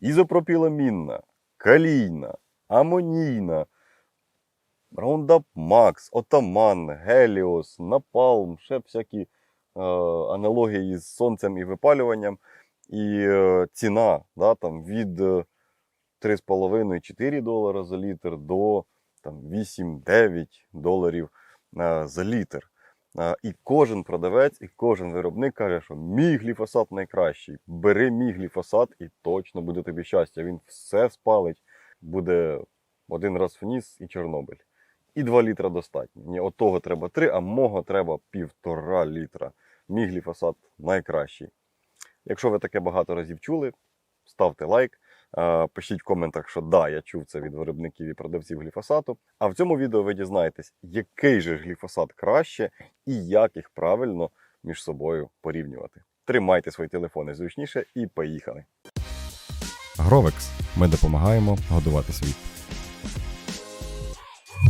ізопропіламінна, калійна, амонійна, Roundup Max, Отаман, Геліос, Напалм, ще всякі е, аналогії з сонцем і випалюванням. І е, ціна да, там, від е, 3,5-4 долара за літр до 8-9 доларів е, за літр. І кожен продавець, і кожен виробник каже, що мій гліфосат найкращий. Бери мій гліфосат і точно буде тобі щастя. Він все спалить, буде один раз вніс і Чорнобиль. І 2 літра достатньо. Ні, от треба 3, а мого треба півтора літра. Мій гліфосат найкращий. Якщо ви таке багато разів чули, ставте лайк. Е, Пишіть в коментах, що да, я чув це від виробників і продавців гліфосату. А в цьому відео ви дізнаєтесь, який же гліфосат краще і як їх правильно між собою порівнювати. Тримайте свої телефони зручніше і поїхали. Гровекс. Ми допомагаємо годувати світ.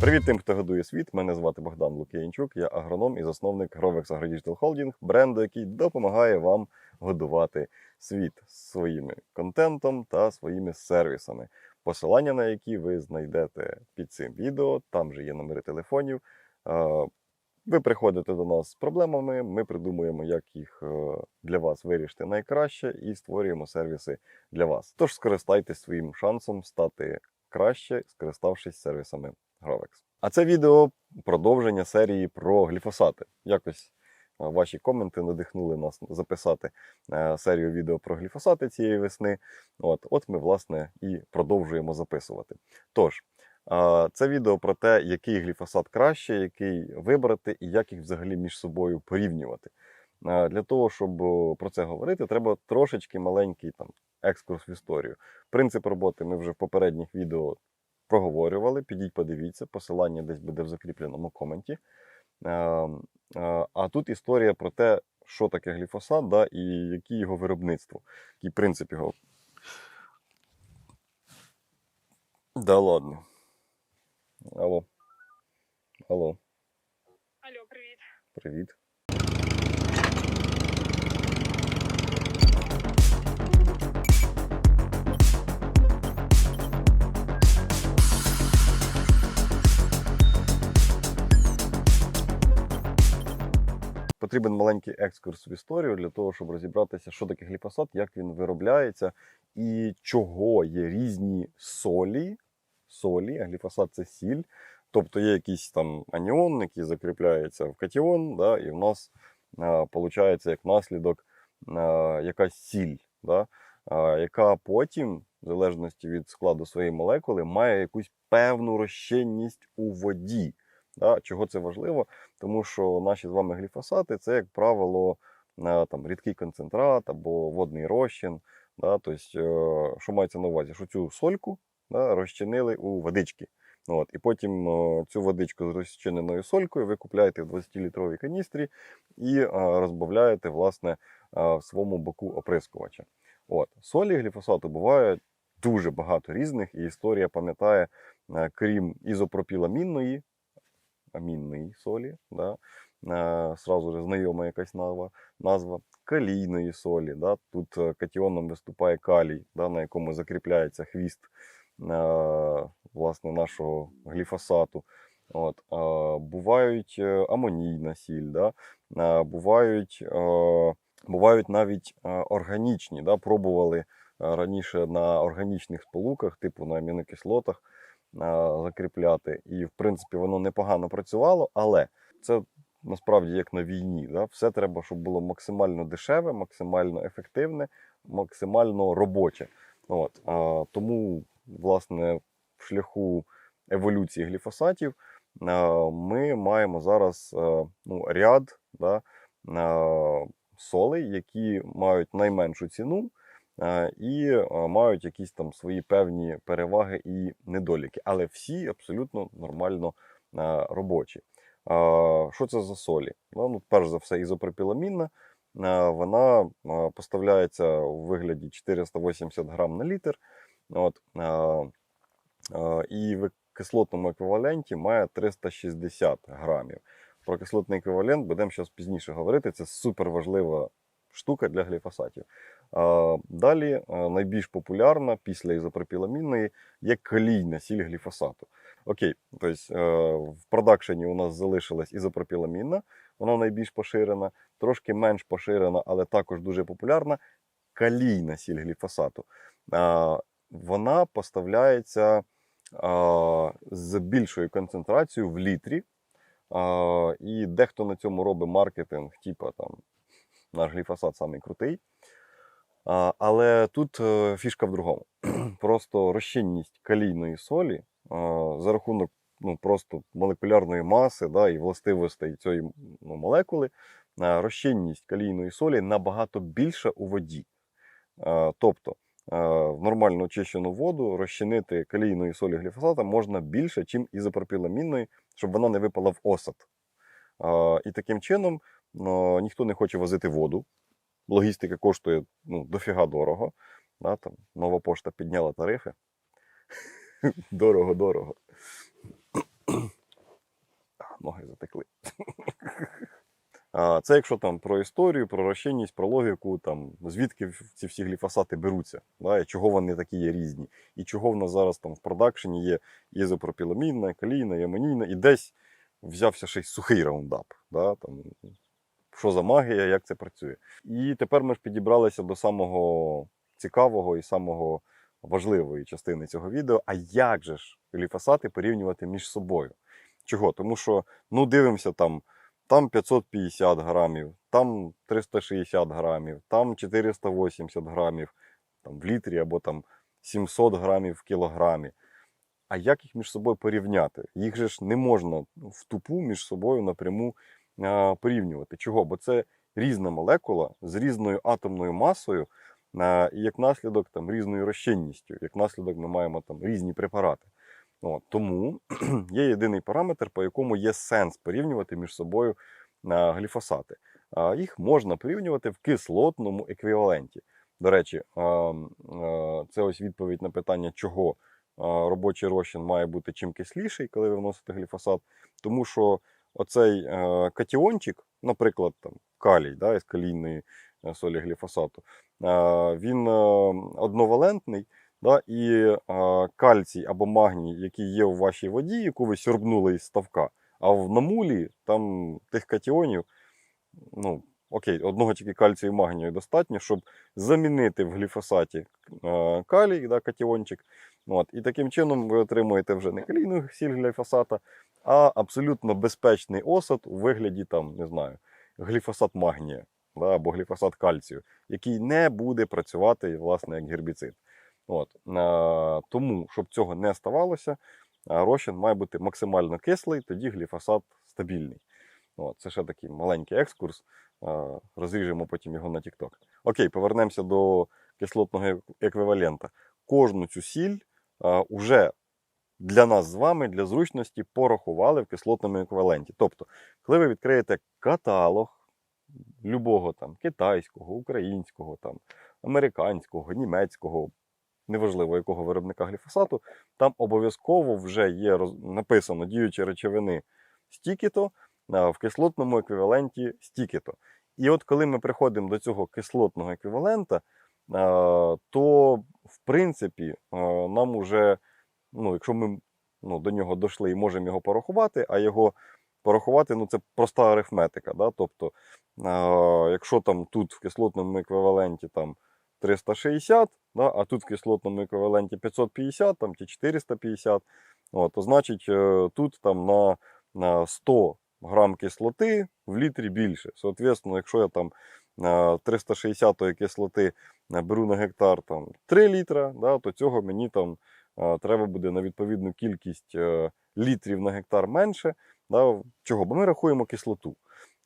Привіт тим, хто годує світ. Мене звати Богдан Лук'янчук, я агроном і засновник Grovex AgroDigital Holding, бренду, який допомагає вам годувати світ своїм контентом та своїми сервісами. Посилання на які ви знайдете під цим відео. Там же є номери телефонів. Ви приходите до нас з проблемами, ми придумуємо, як їх е, для вас вирішити найкраще, і створюємо сервіси для вас. Тож скористайтесь своїм шансом стати краще, скориставшись сервісами Grovex. А це відео продовження серії про гліфосати. Якось е, ваші коменти надихнули нас записати е, серію відео про гліфосати цієї весни. От, от ми, власне, і продовжуємо записувати. Тож, е, це відео про те, який гліфосат краще, який вибрати і як їх взагалі між собою порівнювати. Для того, щоб про це говорити, треба трошечки маленький там екскурс в історію. Принцип роботи ми вже в попередніх відео проговорювали. Підіть, подивіться, посилання десь буде в закріпленому коменті. Е, е, А тут історія про те, що таке гліфосат, да, і які його виробництво, який принцип його. Да ладно. Алло. Алло, Алло, привіт. привіт. Потрібен маленький екскурс в історію для того, щоб розібратися, що таке гліфосат, як він виробляється і чого є різні солі. Солі, а гліфосат це сіль. Тобто є якийсь там аніон, який закріпляється в катіон, да, і в нас виходить як наслідок якась сіль, да, яка потім, в залежності від складу своєї молекули, має якусь певну розчинність у воді. Да. Чого це важливо? Тому що наші з вами гліфосати це, як правило, е, там, рідкий концентрат або водний розчин. Да? Тобто, е, що мається на увазі? Що цю сольку да, розчинили у водички. От, і потім е, цю водичку з розчиненою солькою ви купляєте в 20-літровій каністрі і розбавляєте власне, в своєму боку оприскувача. От. Солі гліфосату буває дуже багато різних, і історія пам'ятає, крім ізопропіламінної, амінної солі, да? сразу же знайома якась назва, назва калійної солі. Да? Тут е, катіоном виступає калій, да? на якому закріпляється хвіст власне, нашого гліфосату. От, е, бувають амонійна сіль, да? е, бувають, е, бувають навіть е, органічні. Да? Пробували е, раніше на органічних сполуках, типу на амінокислотах, закріпляти. І, в принципі, воно непогано працювало, але це насправді як на війні. Да? Все треба, щоб було максимально дешеве, максимально ефективне, максимально робоче. От, е, тому, власне, в шляху еволюції гліфосатів е, ми маємо зараз е, ну, ряд да, е, солей, які мають найменшу ціну е, і е, мають якісь там свої певні переваги і недоліки, але всі абсолютно нормально е, робочі. Е, Що це за солі? Ну, ну, перш за все, ізопропіламінна. Е, Вона е, поставляється у вигляді 480 грам на літр. От, е, е, і в кислотному еквіваленті має 360 грамів. Про кислотний еквівалент будемо пізніше говорити. Це супер важлива штука для гліфосатів. Далі найбільш популярна після ізопропіламінної є калійна сіль гліфосату. Окей, тобто е, в продакшені у нас залишилась ізопропіламінна, вона найбільш поширена, трошки менш поширена, але також дуже популярна калійна сіль гліфосату. Вона поставляється з більшою концентрацією в літрі. І дехто на цьому робить маркетинг, типа там наш гліфосат самий крутий. Але тут е, фішка в другому. Просто розчинність калійної солі за рахунок ну, просто молекулярної маси да, і властивостей цієї ну, молекули, розчинність калійної солі набагато більша у воді. Тобто в нормально очищену воду розчинити калійної солі гліфосата можна більше, ніж ізопропіламінної, щоб вона не випала в осад. І таким чином ніхто не хоче возити воду. Логістика коштує ну, дофіга дорого. Да, там, нова пошта підняла тарифи. Дорого-дорого. Ноги затекли. А, Це якщо там про історію, про розчинність, про логіку, там, звідки ці всі гліфосати беруться, да, і чого вони такі є різні, і чого в нас зараз там в продакшені є ізопропіламінна, калійна, ямонійна, і десь взявся ще й сухий раундап. Да, там, що за магія, як це працює. І тепер ми ж підібралися до самого цікавого і самого важливої частини цього відео. А як же ж гліфосати порівнювати між собою? Чого? Тому що ну дивимося там, там 550 грамів, там 360 грамів, там 480 грамів там, в літрі або там 700 грамів в кілограмі. А як їх між собою порівняти? Їх же ж не можна в тупу між собою напряму порівнювати. Чого? Бо це різна молекула з різною атомною масою, і як наслідок там, різною розчинністю, як наслідок ми маємо там різні препарати. От, тому є єдиний параметр, по якому є сенс порівнювати між собою гліфосати. Їх можна порівнювати в кислотному еквіваленті. До речі, це ось відповідь на питання, чого робочий розчин має бути чим кисліший, коли ви вносите гліфосат. Тому що оцей е, катіончик, наприклад, там, калій да, із калійної е, солі гліфосату, е, він одновалентний. Да, і кальцій або магній, який є у вашій воді, яку ви сьорбнули із ставка, а в намулі там тих катіонів, ну, окей, одного тільки кальцію і магнію достатньо, щоб замінити в гліфосаті калій, да, катіончик. От, і таким чином ви отримуєте вже не калійну сіль гліфосата, а абсолютно безпечний осад у вигляді там, не знаю, гліфосат магнія да, або гліфосат кальцію, який не буде працювати власне як гербіцид. От, тому, щоб цього не ставалося, розчин має бути максимально кислий, тоді гліфосат стабільний. От, це ще такий маленький екскурс. розріжемо потім його на TikTok. Окей, повернемося до кислотного еквівалента. Кожну цю сіль уже для нас з вами, для зручності, порахували в кислотному еквіваленті. Тобто, коли ви відкриєте каталог любого там китайського, українського, там, американського, німецького, неважливо якого виробника гліфосату, там обов'язково вже є написано діючі речовини стільки-то, в кислотному еквіваленті стільки-то. І от коли ми приходимо до цього кислотного еквівалента, то в принципі нам уже, ну, якщо ми ну, до нього дійшли і можемо його порахувати, а його порахувати ну, це проста арифметика. Да? Тобто, якщо там тут в кислотному еквіваленті там 360, да? а тут в кислотному еквіваленті 550 там, чи 450, от, то значить е, тут там на, на 100 грам кислоти в літрі більше. Соответственно, якщо я там е, 360 кислоти е, беру на гектар там, 3 літра, да, то цього мені там е, треба буде на відповідну кількість е, літрів на гектар менше. Да, чого? Бо ми рахуємо кислоту.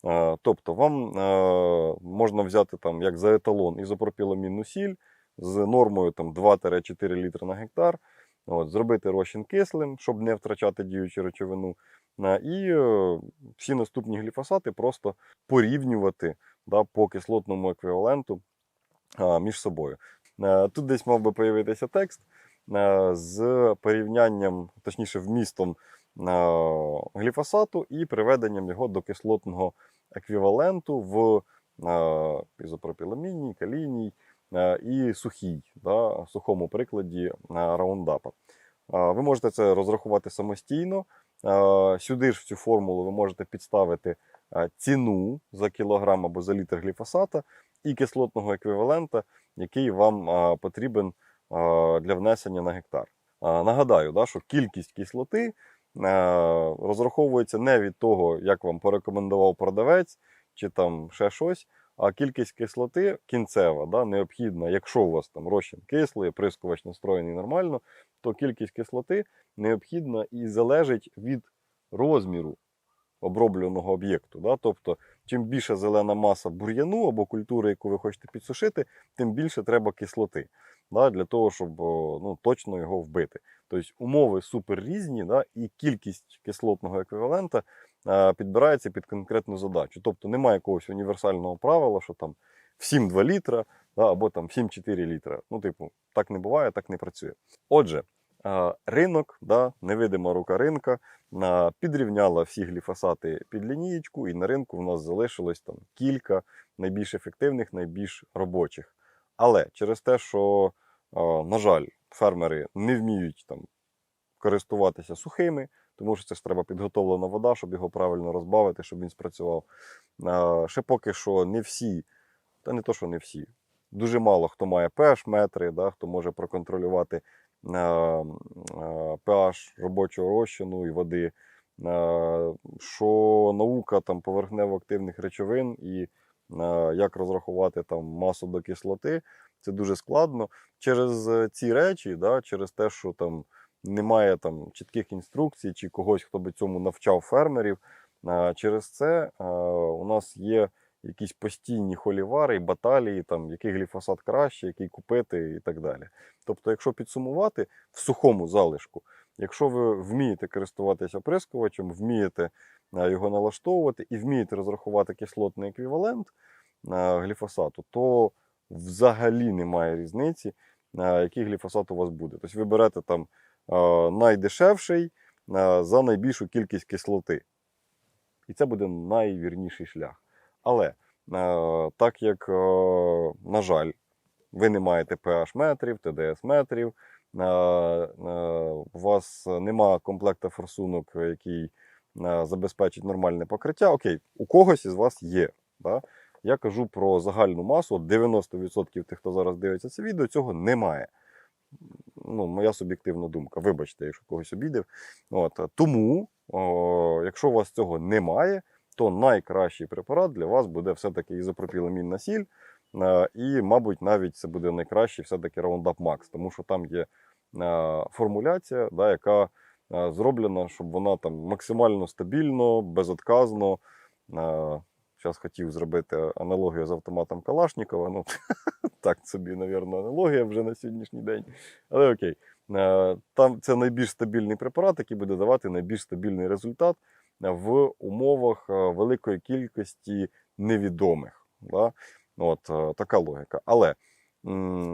Е, Тобто вам е, можна взяти там, як за еталон ізопропіламінну сіль з нормою там, 2-4 літри на гектар, от, зробити розчин кислим, щоб не втрачати діючу речовину. Е, І е, всі наступні гліфосати просто порівнювати да, по кислотному еквіваленту між собою. Е, Тут десь мав би появитися текст е, з порівнянням, точніше, вмістом е, гліфосату і приведенням його до кислотного еквіваленту в ізопропіламінній, калійній і сухій, да, сухому прикладі раундапа. Ви можете це розрахувати самостійно. Сюди ж в цю формулу ви можете підставити ціну за кілограм або за літр гліфосата і кислотного еквівалента, який вам потрібен для внесення на гектар. Нагадаю, да, що кількість кислоти розраховується не від того, як вам порекомендував продавець чи там ще щось, а кількість кислоти кінцева, да, необхідна, якщо у вас там розчин кислий, прискувач настроєний нормально, то кількість кислоти необхідна і залежить від розміру обробленого об'єкту. Да? Тобто, чим більше зелена маса бур'яну або культури, яку ви хочете підсушити, тим більше треба кислоти да? для того, щоб ну, точно його вбити. Тобто умови супер різні, да? і кількість кислотного еквівалента підбирається під конкретну задачу. Тобто немає якогось універсального правила, що там всім 2 літра або там всім 4 літра. Ну, типу, так не буває, так не працює. Отже, ринок, да? невидима рука ринка, підрівняла всі гліфосати під лінієчку, і на ринку в нас залишилось там кілька найбільш ефективних, найбільш робочих. Але через те, що, на жаль, фермери не вміють там користуватися сухими, тому що це ж треба підготовлена вода, щоб його правильно розбавити, щоб він спрацював. Ще поки що не всі, та не то, що не всі. Дуже мало хто має pH метри, да, хто може проконтролювати pH робочого розчину і води. Що наука там поверхнево-активних речовин і як розрахувати там масу до кислоти, це дуже складно. Через е, ці речі, да, через те, що там немає там чітких інструкцій чи когось, хто би цьому навчав фермерів. Через це у нас є якісь постійні холівари баталії, там, який гліфосат краще, який купити і так далі. Тобто, якщо підсумувати в сухому залишку, якщо ви вмієте користуватися оприскувачем, вмієте його налаштовувати і вмієте розрахувати кислотний еквівалент гліфосату, то взагалі немає різниці, який гліфосат у вас буде. Тобто ви берете там найдешевший за найбільшу кількість кислоти. І це буде найвірніший шлях. Але е, так як, е, на жаль, ви не маєте pH метрів, TDS метрів, е, у вас нема комплекта форсунок, який забезпечить нормальне покриття. Окей, у когось із вас є. Да? Я кажу про загальну масу. 90% тих, хто зараз дивиться це відео, цього немає. Ну, моя суб'єктивна думка. Вибачте, якщо когось обідав. Тому, о, якщо у вас цього немає, то найкращий препарат для вас буде все-таки ізопропіламінна сіль. Е, І, мабуть, навіть це буде найкращий все-таки Roundup Max, тому що там є е, формуляція, да, яка е, зроблена, щоб вона там максимально стабільно, безотказно. Зараз хотів зробити аналогію з автоматом Калашнікова. Ну, так собі, напевно, аналогія вже на сьогоднішній день. Але окей. Там це найбільш стабільний препарат, який буде давати найбільш стабільний результат в умовах е, великої кількості невідомих. Да? От е, така логіка. Але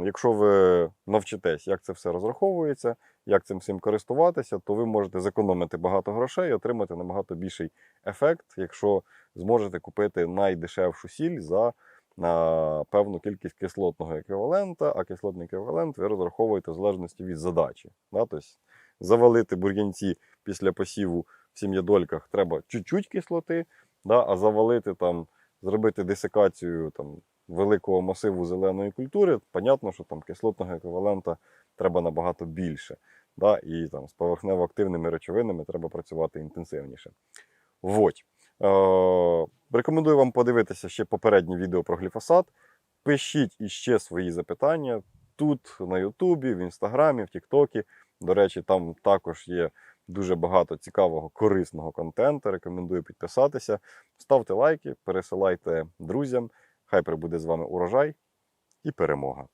якщо ви навчитесь, як це все розраховується, як цим всім користуватися, то ви можете зекономити багато грошей і отримати набагато більший ефект, якщо зможете купити найдешевшу сіль за на певну кількість кислотного еквівалента, а кислотний еквівалент ви розраховуєте в залежності від задачі. Да? Тобто завалити бур'янці після посіву в сім'ядольках треба чуть-чуть кислоти, да? а завалити там, зробити десикацію там, великого масиву зеленої культури, понятно, що там кислотного еквівалента треба набагато більше. Да? І там, з поверхнево-активними речовинами треба працювати інтенсивніше. Вот. Е, рекомендую вам подивитися ще попереднє відео про гліфосат. Пишіть іще свої запитання тут, на Ютубі, в Інстаграмі, в Тіктокі. До речі, там також є дуже багато цікавого, корисного контенту. Рекомендую підписатися. Ставте лайки, пересилайте друзям. Хай прибуде з вами урожай і перемога.